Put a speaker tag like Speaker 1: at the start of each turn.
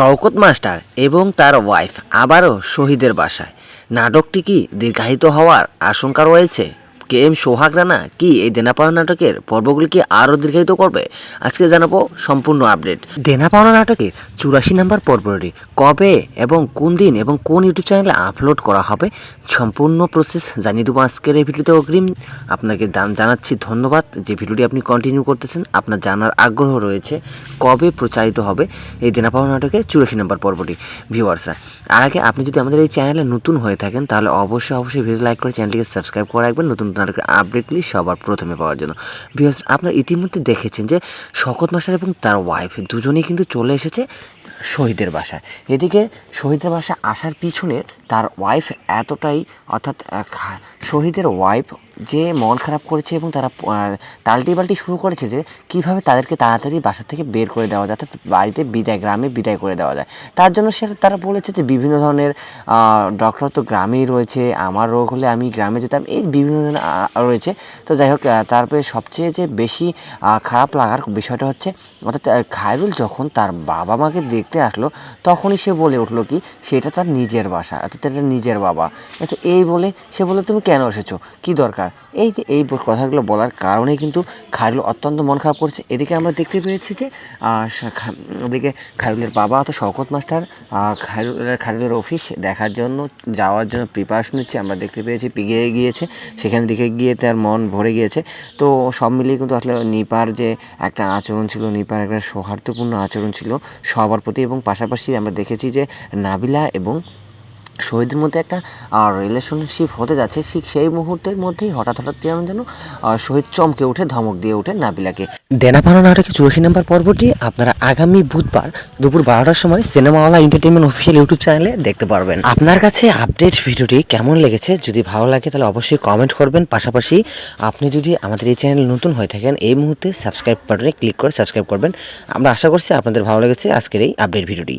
Speaker 1: Shawkat master এবং তার wife আবারও শহীদের বাসায়। নাটকটি কি দীর্ঘায়িত হওয়ার আশঙ্কা রয়েছে? কে এম সোহাগ রানা কি এই দেনাপাওনা নাটকের পর্বগুলি কি আরও দীর্ঘায়িত করবে? আজকে জানাব সম্পূর্ণ আপডেট। দেনাপাওনা নাটকের চুরাশি নাম্বার পর্বটি কবে এবং কোন দিন এবং কোন ইউটিউব চ্যানেলে আপলোড করা হবে সম্পূর্ণ প্রসেস জানিয়ে দেবো আজকের এই ভিডিওতে অগ্রিম। আপনাকে দান- জানাচ্ছি ধন্যবাদ। যে ভিডিওটি আপনি কন্টিনিউ করতেছেন, আপনার জানার আগ্রহ রয়েছে কবে প্রচারিত হবে এই দেনাপাওনা নাটকের চুরাশি নম্বর পর্বটি। ভিউয়ার্সরা, আর আগে আপনি যদি আমাদের এই চ্যানেলে নতুন হয়ে থাকেন তাহলে অবশ্যই অবশ্যই ভিডিও লাইক করে চ্যানেলটিকে সাবস্ক্রাইব করে রাখবেন। নতুন নাটকের আপডেটগুলি সবার প্রথমে পাওয়ার জন্য। বিকজ আপনারা ইতিমধ্যে দেখেছেন যে শকত মাস্টার এবং তার ওয়াইফ দুজনেই কিন্তু চলে এসেছে শহীদের বাসায়। এদিকে শহীদের বাসা আসার পিছনে তার ওয়াইফ এতটাই, অর্থাৎ শহীদের ওয়াইফ যে মন খারাপ করেছে এবং তারা তালটি বালটি শুরু করেছে যে কীভাবে তাদেরকে তাড়াতাড়ি বাসা থেকে বের করে দেওয়া যায়, অর্থাৎ বাড়িতে বিদায়, গ্রামে বিদায় করে দেওয়া যায়। তার জন্য সে, তারা বলেছে যে বিভিন্ন ধরনের ডক্টর তো গ্রামেই রয়েছে, আমার রোগ হলে আমি গ্রামে যেতাম, এই বিভিন্ন ধরনের রয়েছে। তো যাই হোক তারপরে সবচেয়ে যে বেশি খারাপ লাগার বিষয়টা হচ্ছে, অর্থাৎ খায়রুল যখন তার বাবা মাকে দেখতে আসলো, তখনই সে বলে উঠল কি, সেটা তার নিজের বাসা, অর্থাৎ এটা নিজের বাবা। আচ্ছা এই বলে সে বলে তুমি কেন এসেছ? কি দরকার? এই যে এই কথাগুলো বলার কারণেই কিন্তু খায়রুল অত্যন্ত মন খারাপ করছে। এদিকে আমরা দেখতে পেয়েছি যে ওদিকে খায়রুলের বাবা অর্থাৎ শওকত মাস্টার আহ, খায়রুলের খায়রুলের অফিস দেখার জন্য যাওয়ার জন্য প্রিপারেশন নিচ্ছে আমরা দেখতে পেয়েছি পিগিয়ে গিয়েছে সেখানে দিকে গিয়ে তার মন ভরে গিয়েছে। তো সব মিলিয়ে কিন্তু আসলে নিপার যে একটা আচরণ ছিল নিপার একটা সৌহার্দ্যপূর্ণ আচরণ ছিল সবার প্রতি এবং পাশাপাশি আমরা দেখেছি যে নাবিলা এবং শহীদের মধ্যে একটা রিলেশনশিপ হতে যাচ্ছে, ঠিক সেই মুহূর্তের মধ্যেই হঠাৎ হঠাৎ কেমন যেন শহীদ চমকে উঠে, ধমক দিয়ে ওঠে নাবিলাকে। দেনাপানা নাটকের চুরাশি নম্বর পর্বটি আপনারা আগামী বুধবার দুপুর বারোটার সময় সিনেমাওয়ালা এন্টারটেনমেন্ট অফিসিয়াল ইউটিউব চ্যানেলে দেখতে পারবেন। আপনার কাছে আপডেট ভিডিওটি কেমন লেগেছে, যদি ভালো লাগে তাহলে অবশ্যই কমেন্ট করবেন। পাশাপাশি আপনি যদি আমাদের এই চ্যানেল নতুন হয়ে থাকেন, এই মুহূর্তে সাবস্ক্রাইব বাটনে ক্লিক করে সাবস্ক্রাইব করবেন। আমরা আশা করছি আপনাদের ভালো লেগেছে আজকের এই আপডেট ভিডিওটি।